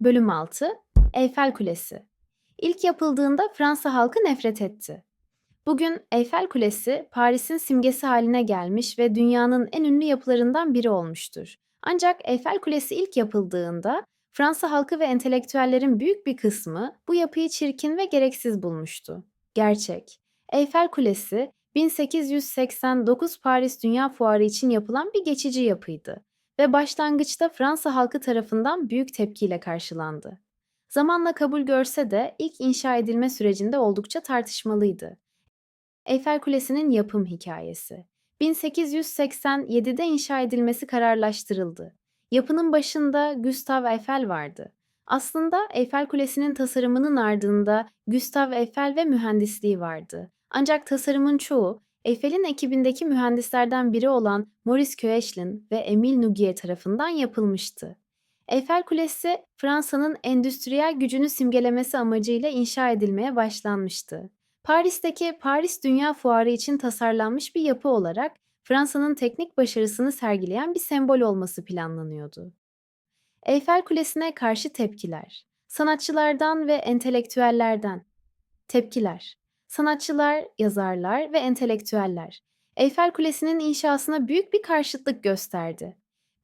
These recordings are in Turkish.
Bölüm 6 Eyfel Kulesi İlk yapıldığında Fransa halkı nefret etti. Bugün Eyfel Kulesi Paris'in simgesi haline gelmiş ve dünyanın en ünlü yapılarından biri olmuştur. Ancak Eyfel Kulesi ilk yapıldığında Fransa halkı ve entelektüellerin büyük bir kısmı bu yapıyı çirkin ve gereksiz bulmuştu. Gerçek. Eyfel Kulesi 1889 Paris Dünya Fuarı için yapılan bir geçici yapıydı ve başlangıçta Fransa halkı tarafından büyük tepkiyle karşılandı. Zamanla kabul görse de ilk inşa edilme sürecinde oldukça tartışmalıydı. Eyfel Kulesi'nin yapım hikayesi. 1887'de inşa edilmesi kararlaştırıldı. Yapının başında Gustave Eiffel vardı. Aslında Eyfel Kulesi'nin tasarımının ardında Gustave Eiffel ve mühendisliği vardı. Ancak tasarımın çoğu Eyfel'in ekibindeki mühendislerden biri olan Maurice Koechlin ve Emile Nouguier tarafından yapılmıştı. Eyfel Kulesi, Fransa'nın endüstriyel gücünü simgelemesi amacıyla inşa edilmeye başlanmıştı. Paris'teki Paris Dünya Fuarı için tasarlanmış bir yapı olarak Fransa'nın teknik başarısını sergileyen bir sembol olması planlanıyordu. Eyfel Kulesi'ne karşı tepkiler, sanatçılardan ve entelektüellerden. Tepkiler, sanatçılar, yazarlar ve entelektüeller Eyfel Kulesi'nin inşasına büyük bir karşıtlık gösterdi.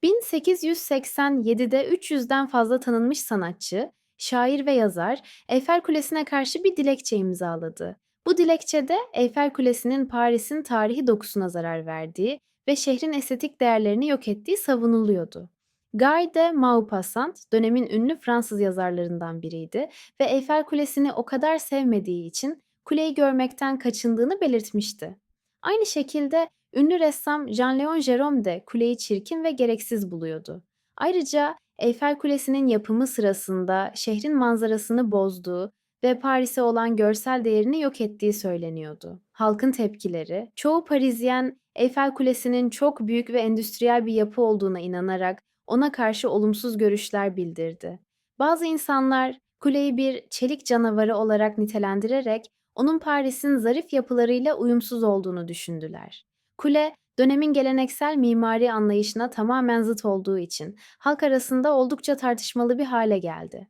1887'de 300'den fazla tanınmış sanatçı, şair ve yazar Eyfel Kulesi'ne karşı bir dilekçe imzaladı. Bu dilekçede Eyfel Kulesi'nin Paris'in tarihi dokusuna zarar verdiği ve şehrin estetik değerlerini yok ettiği savunuluyordu. Guy de Maupassant dönemin ünlü Fransız yazarlarından biriydi ve Eyfel Kulesi'ni o kadar sevmediği için kuleyi görmekten kaçındığını belirtmişti. Aynı şekilde ünlü ressam Jean-Léon Gérôme de kuleyi çirkin ve gereksiz buluyordu. Ayrıca Eyfel Kulesi'nin yapımı sırasında şehrin manzarasını bozduğu ve Paris'e olan görsel değerini yok ettiği söyleniyordu. Halkın tepkileri, çoğu Parisyen Eyfel Kulesi'nin çok büyük ve endüstriyel bir yapı olduğuna inanarak ona karşı olumsuz görüşler bildirdi. Bazı insanlar kuleyi bir çelik canavarı olarak nitelendirerek onun Paris'in zarif yapılarıyla uyumsuz olduğunu düşündüler. Kule, dönemin geleneksel mimari anlayışına tamamen zıt olduğu için halk arasında oldukça tartışmalı bir hale geldi.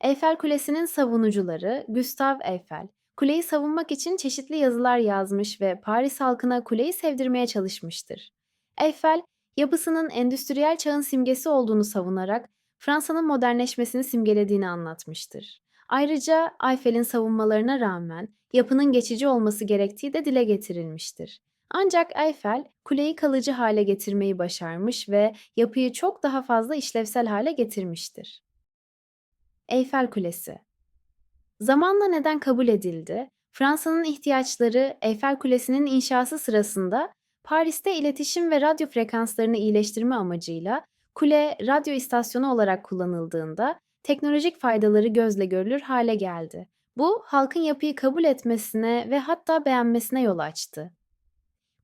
Eyfel Kulesi'nin savunucuları Gustave Eiffel, kuleyi savunmak için çeşitli yazılar yazmış ve Paris halkına kuleyi sevdirmeye çalışmıştır. Eiffel, yapısının endüstriyel çağın simgesi olduğunu savunarak Fransa'nın modernleşmesini simgelediğini anlatmıştır. Ayrıca Eiffel'in savunmalarına rağmen yapının geçici olması gerektiği de dile getirilmiştir. Ancak Eiffel kuleyi kalıcı hale getirmeyi başarmış ve yapıyı çok daha fazla işlevsel hale getirmiştir. Eyfel Kulesi Zamanla neden kabul edildi? Fransa'nın ihtiyaçları Eyfel Kulesi'nin inşası sırasında Paris'te iletişim ve radyo frekanslarını iyileştirme amacıyla kule radyo istasyonu olarak kullanıldığında teknolojik faydaları gözle görülür hale geldi. Bu halkın yapıyı kabul etmesine ve hatta beğenmesine yol açtı.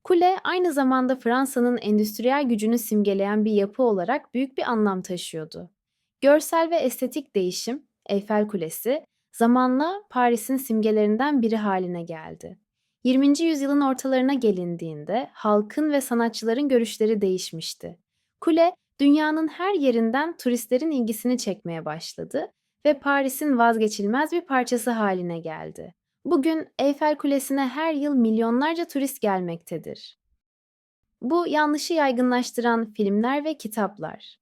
Kule aynı zamanda Fransa'nın endüstriyel gücünü simgeleyen bir yapı olarak büyük bir anlam taşıyordu. Görsel ve estetik değişim, Eyfel Kulesi, zamanla Paris'in simgelerinden biri haline geldi. 20. yüzyılın ortalarına gelindiğinde halkın ve sanatçıların görüşleri değişmişti. Kule, dünyanın her yerinden turistlerin ilgisini çekmeye başladı ve Paris'in vazgeçilmez bir parçası haline geldi. Bugün Eyfel Kulesi'ne her yıl milyonlarca turist gelmektedir. Bu yanlışı yaygınlaştıran filmler ve kitaplar.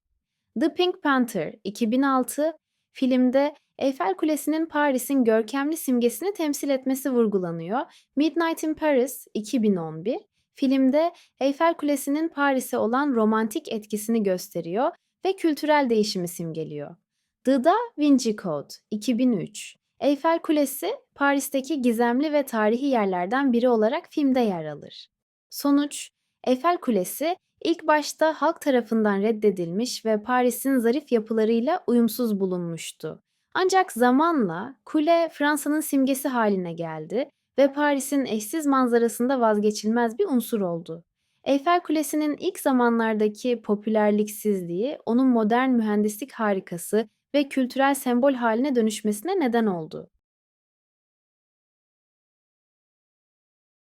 The Pink Panther 2006 filmde Eyfel Kulesi'nin Paris'in görkemli simgesini temsil etmesi vurgulanıyor. Midnight in Paris 2011 filmde Eyfel Kulesi'nin Paris'e olan romantik etkisini gösteriyor ve kültürel değişimi simgeliyor. The Da Vinci Code 2003 Eyfel Kulesi Paris'teki gizemli ve tarihi yerlerden biri olarak filmde yer alır. Sonuç, Eyfel Kulesi ilk başta halk tarafından reddedilmiş ve Paris'in zarif yapılarıyla uyumsuz bulunmuştu. Ancak zamanla kule Fransa'nın simgesi haline geldi ve Paris'in eşsiz manzarasında vazgeçilmez bir unsur oldu. Eyfel Kulesi'nin ilk zamanlardaki popülerliksizliği onun modern mühendislik harikası ve kültürel sembol haline dönüşmesine neden oldu.